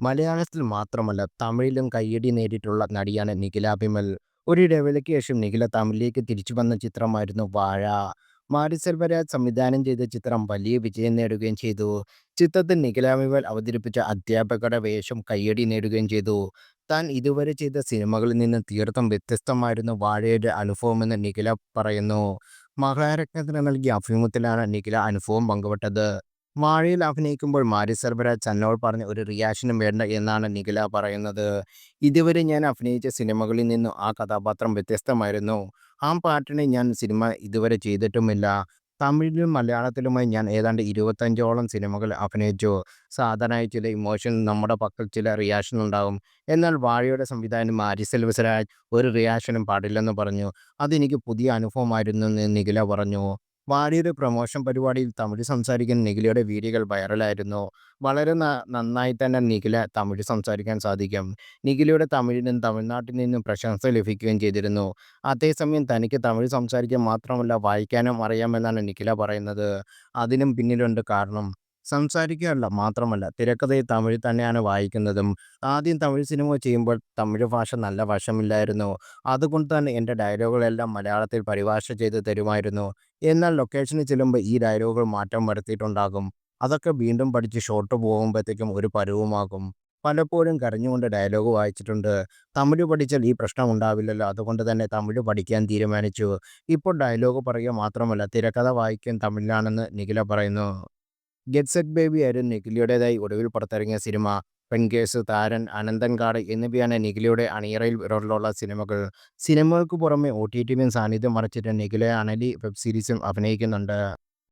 മലയാളത്തിൽ മാത്രമല്ല തമിഴിലും കയ്യടി നേടിയിട്ടുള്ള നടിയാണ് നിഖില ബിമൽ ഒരു ഇടവേളയ്ക്ക് ശേഷം നിഖില തമിഴിലേക്ക് തിരിച്ചു വന്ന ചിത്രമായിരുന്നു വാഴ. മാരി സംവിധാനം ചെയ്ത ചിത്രം വലിയ വിജയം നേടുകയും ചെയ്തു. ചിത്രത്തിൽ നിഖില അവതരിപ്പിച്ച അധ്യാപകരുടെ വേഷം കയ്യടി നേടുകയും ചെയ്തു. താൻ ഇതുവരെ ചെയ്ത സിനിമകളിൽ നിന്ന് തീർത്തും വ്യത്യസ്തമായിരുന്നു വാഴയുടെ അനുഭവമെന്ന് നിഖില പറയുന്നു. മഹാരത്നത്തിന് നൽകിയ അഭിമുഖത്തിലാണ് നിഖില അനുഭവം പങ്കുവെച്ചത്. വാഴയിൽ അഭിനയിക്കുമ്പോൾ മാരി സർബരാജ് തന്നോട് പറഞ്ഞ ഒരു റിയാക്ഷനും വേണ്ട എന്നാണ് നിഖില പറയുന്നത്. ഇതുവരെ ഞാൻ അഭിനയിച്ച സിനിമകളിൽ നിന്നും ആ കഥാപാത്രം വ്യത്യസ്തമായിരുന്നു. ആ പാട്ടിനെ ഞാൻ സിനിമ ഇതുവരെ ചെയ്തിട്ടുമില്ല. തമിഴിലും മലയാളത്തിലുമായി ഞാൻ ഏതാണ്ട് ഇരുപത്തഞ്ചോളം സിനിമകൾ അഭിനയിച്ചു. സാധാരണയായി ചില ഇമോഷൻ നമ്മുടെ പക്കൽ ചില റിയാക്ഷൻ ഉണ്ടാകും. എന്നാൽ വാഴയുടെ സംവിധാനം മാരി സെൽവസരാജ് ഒരു റിയാക്ഷനും പാടില്ലെന്ന് പറഞ്ഞു. അതെനിക്ക് പുതിയ അനുഭവമായിരുന്നു എന്ന് നിഖില പറഞ്ഞു. വാഴയുടെ പ്രൊമോഷൻ പരിപാടിയിൽ തമിഴ് സംസാരിക്കുന്ന നിഖിലയുടെ വീഡിയോകൾ വൈറലായിരുന്നു. വളരെ നന്നായി തന്നെ നിഖില തമിഴ് സംസാരിക്കാൻ സാധിക്കും. നിഖിലയുടെ തമിഴിനും തമിഴ്നാട്ടിൽ നിന്നും പ്രശംസ ലഭിക്കുകയും ചെയ്തിരുന്നു. അതേസമയം തനിക്ക് തമിഴ് സംസാരിക്കാൻ മാത്രമല്ല വായിക്കാനും അറിയാമെന്നാണ് നിഖില പറയുന്നത്. അതിനും പിന്നിലുണ്ട് കാരണം. സംസാരിക്കുകയല്ല മാത്രമല്ല തിരക്കഥയിൽ തമിഴ് തന്നെയാണ് വായിക്കുന്നതും. ആദ്യം തമിഴ് സിനിമ ചെയ്യുമ്പോൾ തമിഴ് ഭാഷ നല്ല വശമില്ലായിരുന്നു. അതുകൊണ്ട് തന്നെ എന്റെ ഡയലോഗുകളെല്ലാം മലയാളത്തിൽ പരിഭാഷ ചെയ്ത് തരുമായിരുന്നു. എന്നാൽ ലൊക്കേഷനിൽ ചെല്ലുമ്പോൾ ഈ ഡയലോഗുകൾ മാറ്റം വരുത്തിയിട്ടുണ്ടാകും. അതൊക്കെ വീണ്ടും പഠിച്ച് ഷോർട്ട് പോകുമ്പോഴത്തേക്കും ഒരു പരുവമാകും. പലപ്പോഴും കരഞ്ഞുകൊണ്ട് ഡയലോഗ് വായിച്ചിട്ടുണ്ട്. തമിഴ് പഠിച്ചാൽ ഈ പ്രശ്നം ഉണ്ടാവില്ലല്ലോ അതുകൊണ്ട് തന്നെ തമിഴ് പഠിക്കാൻ തീരുമാനിച്ചു. ഇപ്പോൾ ഡയലോഗ് പറയുക മാത്രമല്ല തിരക്കഥ വായിക്കാൻ തമിഴിലാണെന്ന് നിഖില പറയുന്നു. ഗെറ്റ് സെറ്റ് ബേബി ആയിരുന്നു നിഖിലയുടേതായി ഒടുവിൽ പുറത്തിറങ്ങിയ സിനിമ. പെൺകേസ്, താരൻ, അനന്തൻകാട് എന്നിവയാണ് നിഖിലയുടെ അണിയറയിൽ റോളിലുള്ള സിനിമകൾ. സിനിമകൾക്ക് പുറമെ ഒ ടി ഒടിടിയിലും സാന്നിധ്യം മറച്ചിട്ട് നിഖില അനലി വെബ് സീരീസും അഭിനയിക്കുന്നുണ്ട്.